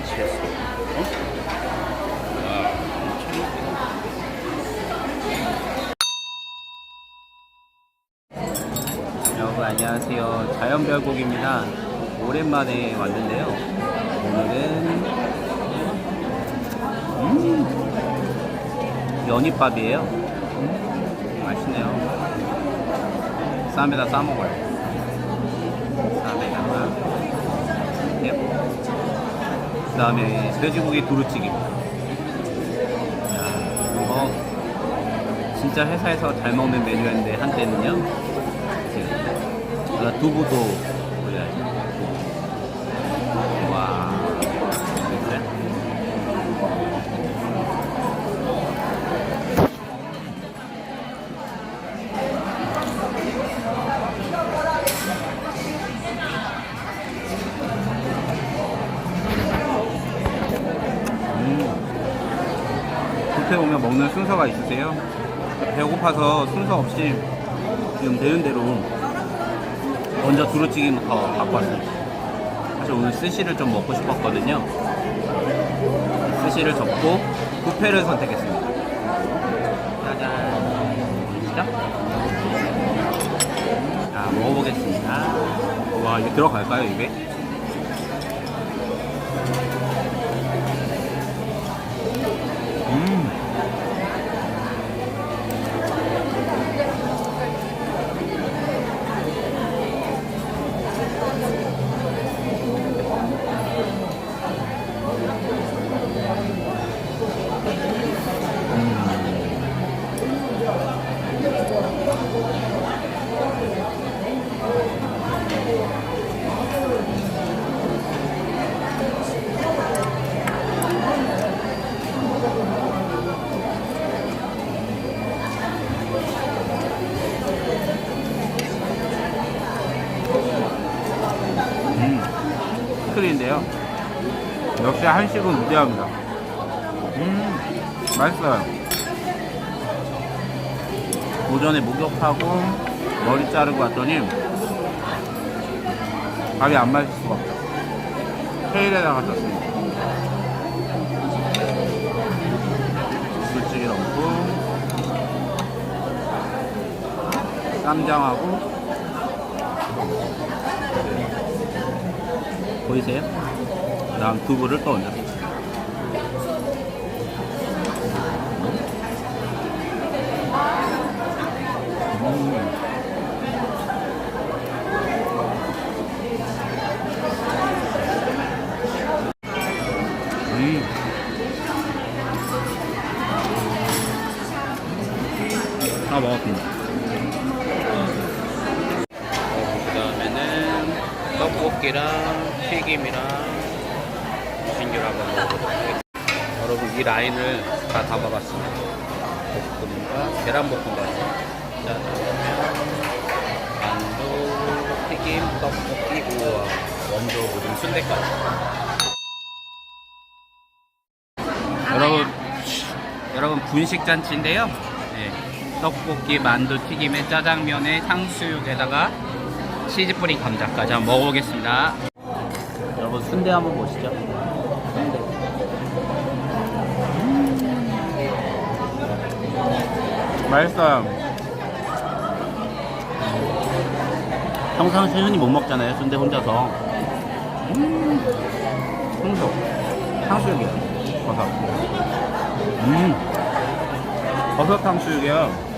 미치겠어. 여러분 안녕하세요. 자연별곡입니다. 오랜만에 왔는데요. 오늘은 음, 연잎밥이에요. 음, 맛있네요. 쌈에다 싸 먹어요. 쌈에다가 예. 그다음에 돼지고기 두루치기. 야, 이거 진짜 회사에서 잘 먹는 메뉴였는데 한때는요. 두부도 뷔페 오면 먹는 순서가 있으세요? 배고파서 순서 없이 지금 되는 대로 먼저 두루치기부터 갖고 왔어요. 사실 오늘 스시를 좀 먹고 싶었거든요. 스시를 접고 뷔페를 선택했습니다. 짜잔. 시작. 자, 먹어보겠습니다. 와, 이게 들어갈까요, 입에? 음. 음, 스크린인데요. 역시 한식은 무대합니다. 음, 맛있어요. 오전에 목욕하고 머리 자르고 왔더니 밥이 안 맛있을 수가 없죠. 케일에다가 썼습니다. 물찌개 넣고 쌈장하고 보이세요? 그다음 두부를 또 얹었어요. 음. 다 먹었습니다. 그 다음에는 떡볶이랑 튀김이랑 신규를 한번 먹어보도록. 여러분 이 라인을 다 담아봤습니다. 볶음밥, 계란볶음밥, 짜장면, 만두, 튀김, 떡볶이, 우와, 원조 모든 순대까지. 여러분, 여러분 분식 잔치인데요. 네, 떡볶이, 만두, 튀김에 짜장면에 탕수육에다가 치즈 뿌린 감자까지 한번 먹어보겠습니다. 여러분 순대 한번 보시죠. 순대. 맛있어요. 평상시에 흔히 못 먹잖아요. 순대 혼자서. 음, 탕수육. 탕수육이에요. 버섯. 음, 버섯 탕수육이요.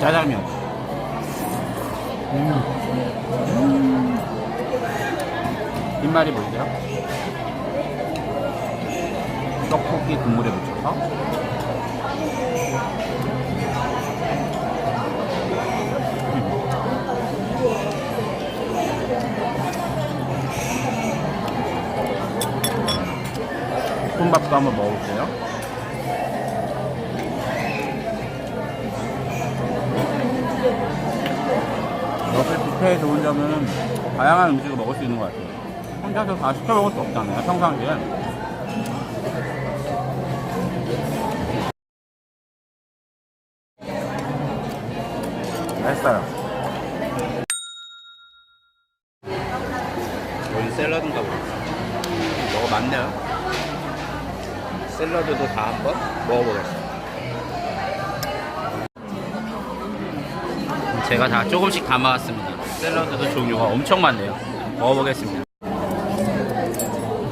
짜장면. 음. 음. 뒷말이 보이세요? 떡볶이 국물에 묻혀서. 볶음밥도 한번 먹어볼게요. 뷔페에 좋은 점은 다양한 음식을 먹을 수 있는 것 같아요. 혼자서 다 시켜 먹을 수 없잖아요, 평상시에. 맛있어요. 샐러드인가 보다. 많네요. 샐러드도 다 한번 먹어보겠습니다. 제가 다 조금씩 담아왔습니다. 샐러드도 종류가 엄청 많네요. 먹어보겠습니다.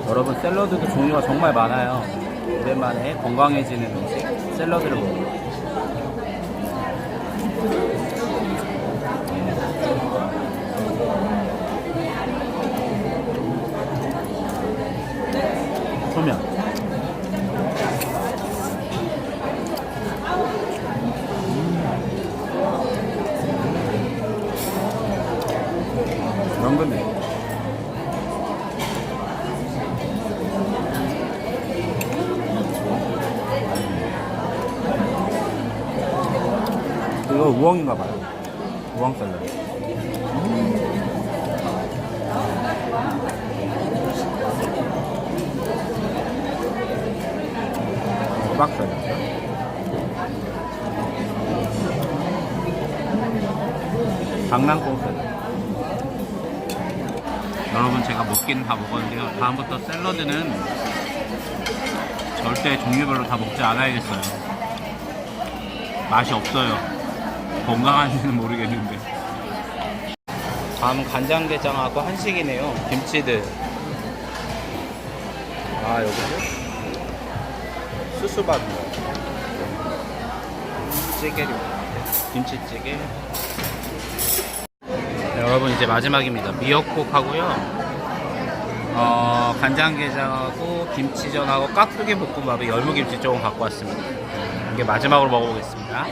여러분 샐러드도 종류가 정말 많아요. 오랜만에 건강해지는 음식 샐러드를 먹어요. 그런 거네. 이거 우엉인가 봐요. 우엉 샐러드. 호박 샐러드. 강낭콩 샐러드. 여러분 제가 먹긴 다 먹었는데요. 다음부터 샐러드는 절대 종류별로 다 먹지 않아야겠어요. 맛이 없어요. 건강한지는 모르겠는데. 다음은 간장게장하고 한식이네요. 김치들. 아 여기는 수수밥 찌개류 김치찌개. 네, 여러분 이제 마지막입니다. 미역국하고요. 어, 간장게장하고 김치전하고 깍두기 볶음밥에 열무김치 조금 갖고 왔습니다. 이게 마지막으로 먹어보겠습니다.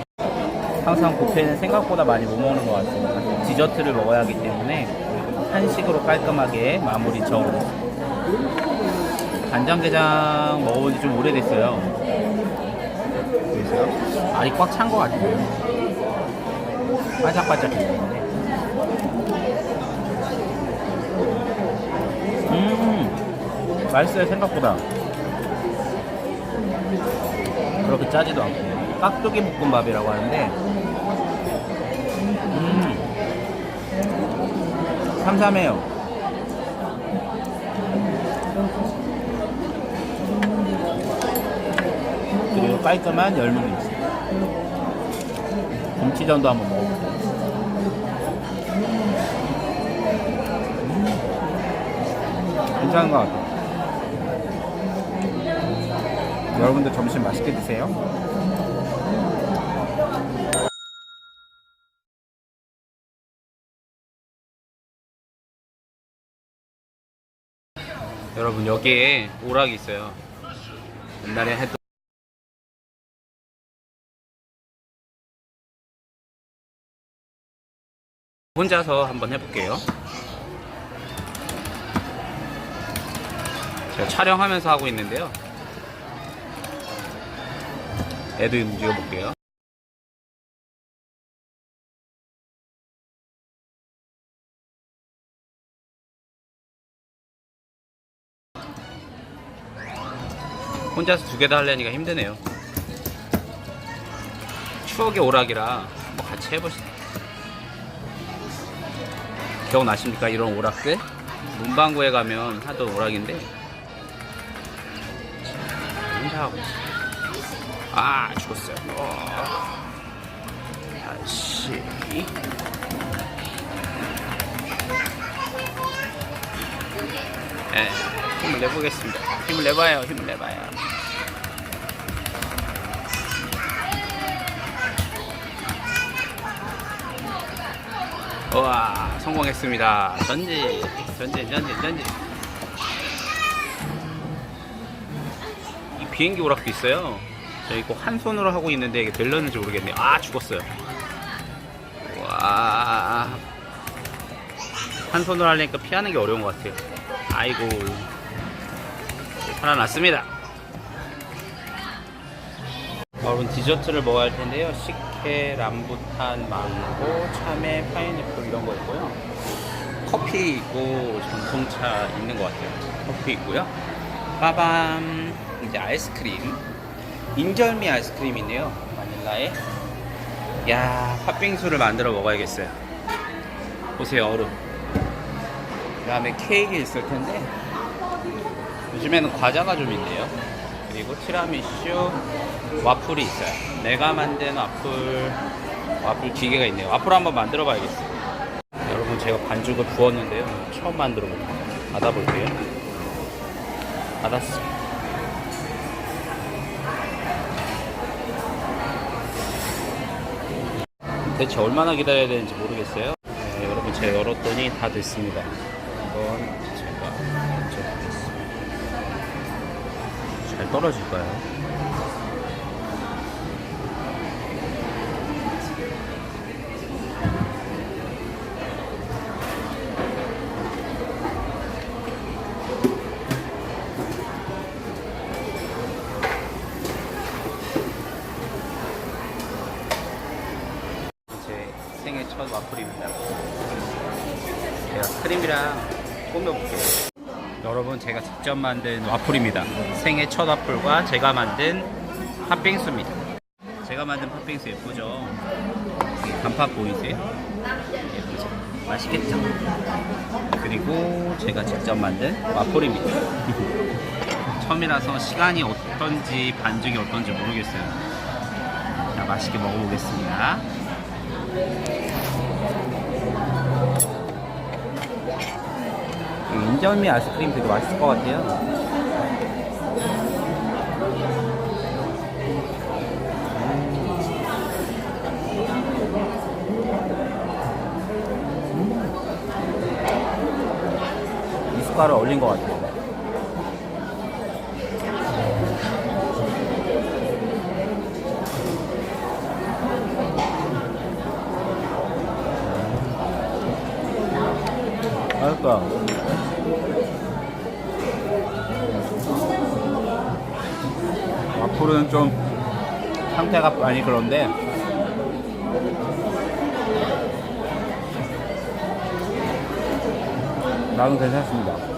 항상 뷔페는 생각보다 많이 못 먹는 것 같습니다. 디저트를 먹어야 하기 때문에 한식으로 깔끔하게 마무리 적어보겠습니다. 간장게장 먹어본 지 좀 오래됐어요. 보이세요? 알이 꽉 찬 것 같아요. 바짝바짝해요. 음, 맛있어요, 생각보다. 그렇게 짜지도 않고. 깍두기 볶음밥이라고 하는데, 음, 삼삼해요. 그리고 깔끔한 열무김치. 김치전도 한번 먹어볼게요. 괜찮은 것 같아요. 여러분들 점심 맛있게 드세요. 여러분 여기에 오락이 있어요. 옛날에 했던 혼자서 한번 해볼게요. 제가 촬영하면서 하고 있는데요. 애도 움직여 볼게요. 혼자서 두 개 다 하려니까 힘드네요. 추억의 오락이라 뭐 같이 해보시죠. 기억나십니까? 이런 오락들? 문방구에 가면 하던 오락인데 혼자 하고 있어요. 아 죽었어요. 어. 다시 네, 힘을 내보겠습니다. 힘을 내봐요. 힘을 내봐요. 우와 성공했습니다. 전지 전지 전지 전지. 이 비행기 오락도 있어요. 저 이거 한 손으로 하고 있는데 이게 될렸는지 모르겠네요. 아 죽었어요. 와. 한 손으로 하려니까 피하는 게 어려운 것 같아요. 아이고. 살아났습니다. 여러분 디저트를 먹어야 할 텐데요. 식혜, 람부탄, 망고, 참외, 파인애플 이런 거 있고요. 커피 있고 전통차 있는 것 같아요. 커피 있고요. 빠밤 이제 아이스크림 인절미 아이스크림이네요. 바닐라에. 야 팥빙수를 만들어 먹어야겠어요. 보세요 얼음. 그 다음에 케이크 있을 텐데. 요즘에는 과자가 좀 있네요. 그리고 티라미슈 와플이 있어요. 내가 만든 와플 와플 기계가 있네요. 와플 한번 만들어 봐야겠어요. 여러분 제가 반죽을 부었는데요. 처음 만들어 볼게요. 닫아볼게요. 닫았습니다 대체 얼마나 기다려야 되는지 모르겠어요. 네, 여러분 제가 열었더니 다 됐습니다. 이건 제가 얹어보겠습니다. 잘 떨어질까요? 첫 와플입니다. 제가 크림이랑 꾸며볼게요. 여러분 제가 직접 만든 와플입니다. 생애 첫 와플과 제가 만든 팥빙수입니다. 제가 만든 팥빙수 예쁘죠? 간판 보이세요? 예쁘죠? 맛있겠죠? 그리고 제가 직접 만든 와플입니다. 처음이라서 시간이 어떤지 반죽이 어떤지 모르겠어요. 자, 맛있게 먹어보겠습니다. 인절미 아이스크림 되게 맛있을 것 같아요. 미숫가루 올린 것 같아요. 맛있다. 와플은 좀 상태가 많이 그런데 나는 괜찮습니다.